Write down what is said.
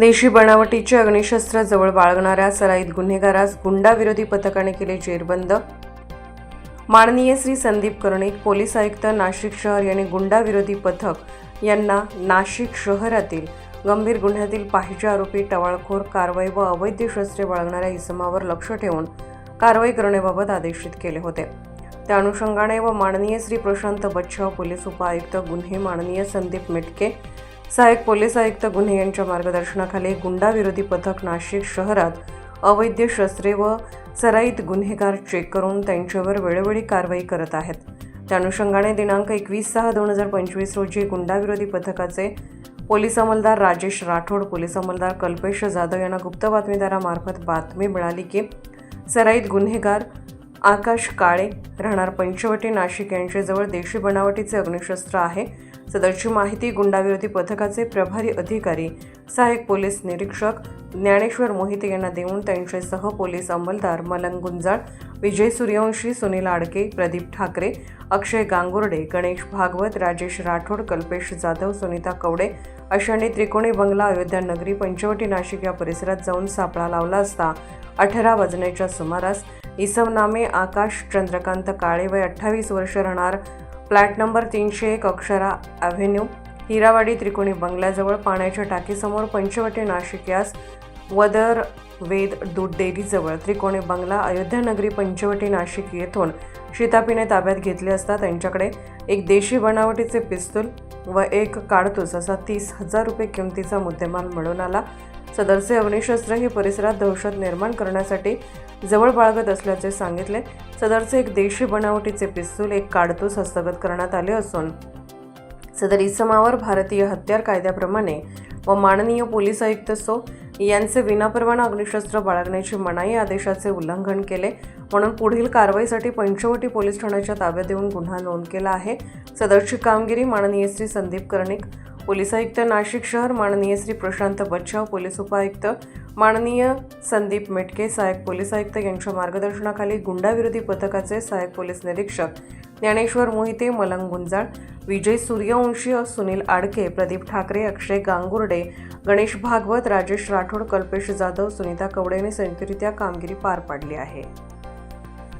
देशी बनावटीचे अग्निशस्त्र जवळ बाळगणाऱ्या सराईत गुन्हेगारास गुंडाविरोधी पथकाने केले जेरबंद. माननीय श्री संदीप कर्णिक पोलीस आयुक्त नाशिक शहर यांनी गुंडाविरोधी पथक यांना नाशिक शहरातील गंभीर गुन्ह्यातील पाहिजे आरोपी टवाळखोर कारवाई व अवैध शस्त्रे बाळगणाऱ्या इसमावर लक्ष ठेवून कारवाई करण्याबाबत आदेशित केले होते. त्या अनुषंगाने व माननीय श्री प्रशांत बच्छाव पोलीस उपायुक्त गुन्हे माननीय संदीप मिटके सहाय्यक पोलीस आयुक्त गुन्हे यांच्या मार्गदर्शनाखाली गुंडाविरोधी पथक नाशिक शहरात अवैध शस्त्रे व सराईत गुन्हेगार चेक करून त्यांच्यावर वेळोवेळी कारवाई करत आहेत. त्या अनुषंगाने दिनांक एकवीस सहा दोन हजार पंचवीस रोजी गुंडाविरोधी पथकाचे पोलीस अंमलदार राजेश राठोड पोलीस अंमलदार कल्पेश जाधव यांना गुप्त बातमीदारामार्फत बातमी मिळाली की सराईत गुन्हेगार आकाश काळे राहणार पंचवटी नाशिक यांच्याजवळ देशी बनावटीचे अग्निशस्त्र आहे. सदरची माहिती गुंडाविरोधी पथकाचे प्रभारी अधिकारी सहाय्यक पोलीस निरीक्षक ज्ञानेश्वर मोहिते यांना देऊन त्यांच्यासह पोलीस अंमलदार मलंग गुंजाळ विजय सूर्यवंशी सुनील आडके प्रदीप ठाकरे अक्षय गांगुर्डे गणेश भागवत राजेश राठोड कल्पेश जाधव सुनीता कवडे अशांनी त्रिकोणी बंगला अयोध्या नगरी पंचवटी नाशिक या परिसरात जाऊन सापळा लावला असता अठरा वाजण्याच्या सुमारास इसवनामे आकाश चंद्रकांत काळे वय अठ्ठावीस वर्ष राहणार. फ्लॅट नंबर तीनशे एक अक्षरा ॲव्हेन्यू हिरावाडी त्रिकोणी बंगल्याजवळ पाण्याच्या टाकीसमोर पंचवटी नाशिक यास वदर वेद दूध डेअरीजवळ त्रिकोणी बंगला अयोध्यानगरी पंचवटी नाशिक येथून शितापीने ताब्यात घेतले असता त्यांच्याकडे एक देशी बनावटीचे पिस्तूल व एक काडतूस असा तीस हजार रुपये किमतीचा मुद्देमाल मिळून आला. सदरचे अग्निशस्त्र हे परिसरात दहशत निर्माण करण्यासाठी जवळ बाळगत असल्याचे सांगितले. सदरचे एक देशी बनावटीचे पिस्तूल एक काडतूस हस्तगत करण्यात आले असून सदर इसमावर भारतीय हत्यार कायद्याप्रमाणे व माननीय पोलीस आयुक्त सो यांचे विनापरवाना अग्निशस्त्र बाळगण्याची मनाई आदेशाचे उल्लंघन केले. म्हणून पुढील कारवाईसाठी पंचवटी पोलीस ठाण्याच्या ताब्यात देऊन गुन्हा नोंद केला आहे. सदरची कामगिरी माननीय श्री संदीप कर्णिक पोलीस आयुक्त नाशिक शहर माननीय श्री प्रशांत बच्छाव पोलीस उपायुक्त माननीय संदीप मेटके सहाय्यक पोलीस आयुक्त यांच्या मार्गदर्शनाखाली गुंडाविरोधी पथकाचे सहाय्यक पोलीस निरीक्षक ज्ञानेश्वर मोहिते मलंग गुंजाळ विजय सूर्यवंशी सुनील आडके प्रदीप ठाकरे अक्षय गांगुर्डे गणेश भागवत राजेश राठोड कल्पेश जाधव सुनीता कवडेने संयुक्तरित्या कामगिरी पार पाडली आहे.